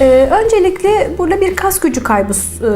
Ee, öncelikle burada bir kas gücü kaybı e,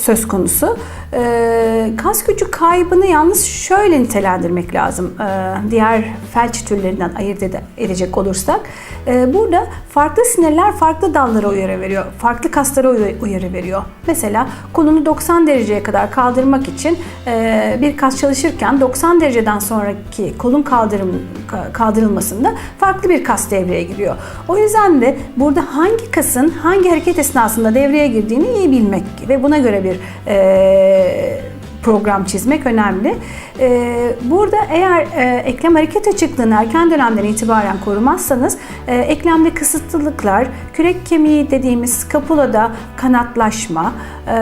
söz konusu. Ee, kas gücü kaybını yalnız şöyle nitelendirmek lazım. Ee, diğer felç türlerinden ayırt ede- edecek olursak. Ee, burada farklı sinirler farklı dallara uyarı veriyor. Farklı kaslara uy- uyarı veriyor. Mesela kolunu 90 dereceye kadar kaldırmak için e, bir kas çalışırken 90 dereceden sonraki kolun kaldırım, ka- kaldırılmasında farklı bir kas devreye giriyor. O yüzden de burada hangi kasın hangi hareket esnasında devreye girdiğini iyi bilmek ve buna göre bir e, program çizmek önemli. E, burada eğer e, eklem hareket açıklığını erken dönemden itibaren korumazsanız e, eklemde kısıtlılıklar, kürek kemiği dediğimiz skapulada kanatlaşma, e,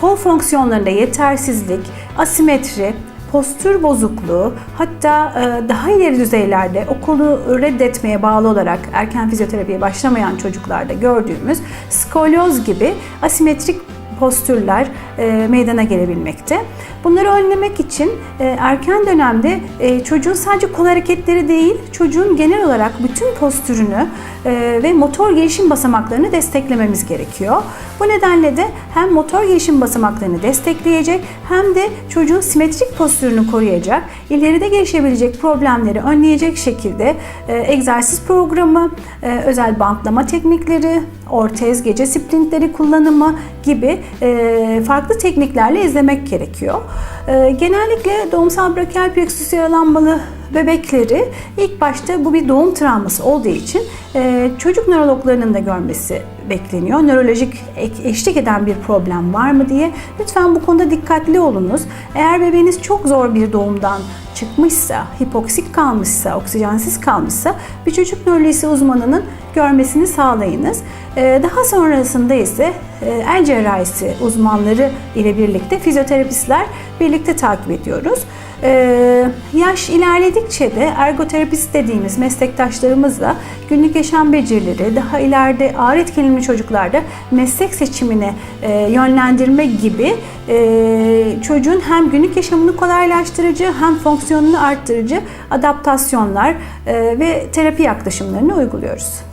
kol fonksiyonlarında yetersizlik, asimetri, postür bozukluğu hatta e, daha ileri düzeylerde okulu reddetmeye bağlı olarak erken fizyoterapiye başlamayan çocuklarda gördüğümüz skolyoz gibi asimetrik postürler meydana gelebilmekte. Bunları önlemek için e, erken dönemde e, çocuğun sadece kol hareketleri değil, çocuğun genel olarak bütün postürünü e, ve motor gelişim basamaklarını desteklememiz gerekiyor. Bu nedenle de hem motor gelişim basamaklarını destekleyecek hem de çocuğun simetrik postürünü koruyacak, ileride gelişebilecek problemleri önleyecek şekilde e, egzersiz programı, e, özel bantlama teknikleri, ortez, gece sprintleri kullanımı gibi e, farklı tekniklerle izlemek gerekiyor. E, genellikle doğumsal brachial plexus yaralanmalı bebekleri ilk başta bu bir doğum travması olduğu için e, çocuk nörologlarının da görmesi bekleniyor. Nörolojik eşlik eden bir problem var mı diye. Lütfen bu konuda dikkatli olunuz. Eğer bebeğiniz çok zor bir doğumdan çıkmışsa, hipoksik kalmışsa, oksijensiz kalmışsa bir çocuk nörolojisi uzmanının görmesini sağlayınız. Ee, Daha sonrasında ise e, el cerrahisi uzmanları ile birlikte fizyoterapistler birlikte takip ediyoruz. Ee, yaş ilerledikçe de ergoterapist dediğimiz meslektaşlarımızla günlük yaşam becerileri, daha ileride ağır etkilenimli çocuklarda meslek seçimine e, yönlendirme gibi e, çocuğun hem günlük yaşamını kolaylaştırıcı hem fonksiyonunu arttırıcı adaptasyonlar e, ve terapi yaklaşımlarını uyguluyoruz.